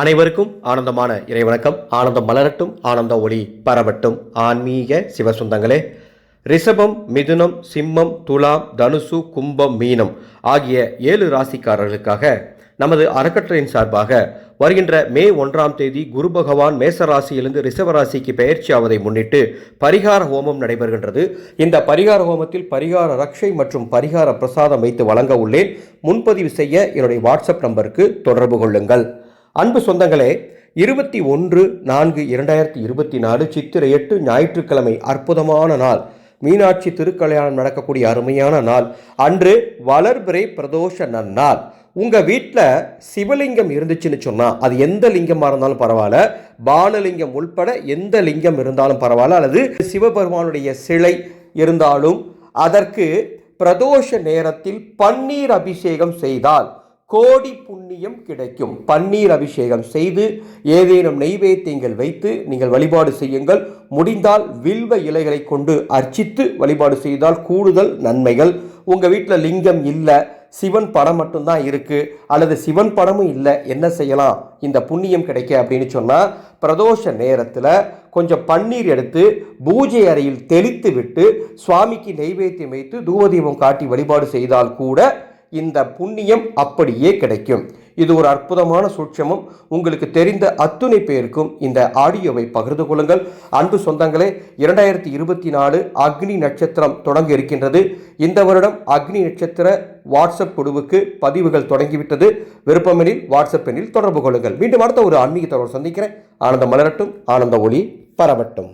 அனைவருக்கும் ஆனந்தமான இறைவணக்கம். ஆனந்தம் மலரட்டும் ஆனந்த ஒளி பரவட்டும். ஆன்மீக சிவசுந்தங்களே ரிஷபம் மிதுனம் சிம்மம் துலாம் தனுசு கும்பம் மீனம் ஆகிய ஏழு ராசிக்காரர்களுக்காக நமது அறக்கட்டளையின் சார்பாக வருகின்ற மே ஒன்றாம் தேதி குரு பகவான் மேச ராசியிலிருந்து ரிஷப ராசிக்கு பெயர்ச்சி ஆவதை முன்னிட்டு பரிகார ஹோமம் நடைபெறுகின்றது. இந்த பரிகார ஹோமத்தில் பரிகார ரக்ஷை மற்றும் பரிகார பிரசாதம் வைத்து வழங்க உள்ளேன். முன்பதிவு செய்ய என்னுடைய வாட்ஸ்அப் நம்பருக்கு தொடர்பு கொள்ளுங்கள். அன்பு சொந்தங்களே இருபத்தி ஒன்று நான்கு இரண்டாயிரத்தி இருபத்தி நாலு சித்திரை எட்டு ஞாயிற்றுக்கிழமை அற்புதமான நாள். மீனாட்சி திருக்கல்யாணம் நடக்கக்கூடிய அருமையான நாள். அன்று வளர்பிறை பிரதோஷ நன்னாள் உங்கள் வீட்டில் சிவலிங்கம் இருந்துச்சுன்னு சொன்னால் அது எந்த லிங்கமாக இருந்தாலும் பரவாயில்ல. பானலிங்கம் உள்பட எந்த லிங்கம் இருந்தாலும் பரவாயில்ல. அல்லது சிவபெருமானுடைய சிலை இருந்தாலும் அதற்கு பிரதோஷ நேரத்தில் பன்னீர் அபிஷேகம் செய்தால் கோடி புண்ணியம் கிடைக்கும். பன்னீர் அபிஷேகம் செய்து ஏதேனும் நெய்வேத்தியங்கள் வைத்து நீங்கள் வழிபாடு செய்யுங்கள். முடிந்தால் வில்வ இலைகளை கொண்டு அர்ச்சித்து வழிபாடு செய்தால் கூடுதல் நன்மைகள். உங்கள் வீட்டில் லிங்கம் இல்லை சிவன் படம் மட்டும்தான் இருக்குது அல்லது சிவன் படமும் இல்லை என்ன செய்யலாம்? இந்த புண்ணியம் கிடைக்க அப்படின்னு சொன்னால் பிரதோஷ நேரத்தில் கொஞ்சம் பன்னீர் எடுத்து பூஜை அறையில் தெளித்து விட்டு சுவாமிக்கு நெய்வேத்தியம் வைத்து தூவதீபம் காட்டி வழிபாடு செய்தால் கூட இந்த புண்ணியம் அப்படியே கிடைக்கும். இது ஒரு அற்புதமான சூட்சமும். உங்களுக்கு தெரிந்த அத்துணை பேருக்கும் இந்த ஆடியோவை பகிர்ந்து கொள்ளுங்கள். அன்பு சொந்தங்களே இரண்டாயிரத்தி இருபத்தி நாலு அக்னி நட்சத்திரம் தொடங்க இருக்கின்றது. இந்த வருடம் அக்னி நட்சத்திர வாட்ஸ்அப் குழுவுக்கு பதிவுகள் தொடங்கிவிட்டது. விருப்பமெனில் வாட்ஸ்அப் எண்ணில் தொடர்பு கொள்ளுங்கள். மீண்டும் அடுத்த ஒரு ஆன்மீக தொடர்பு சந்திக்கிறேன். ஆனந்தம் மலரட்டும் ஆனந்த ஒளி பரவட்டும்.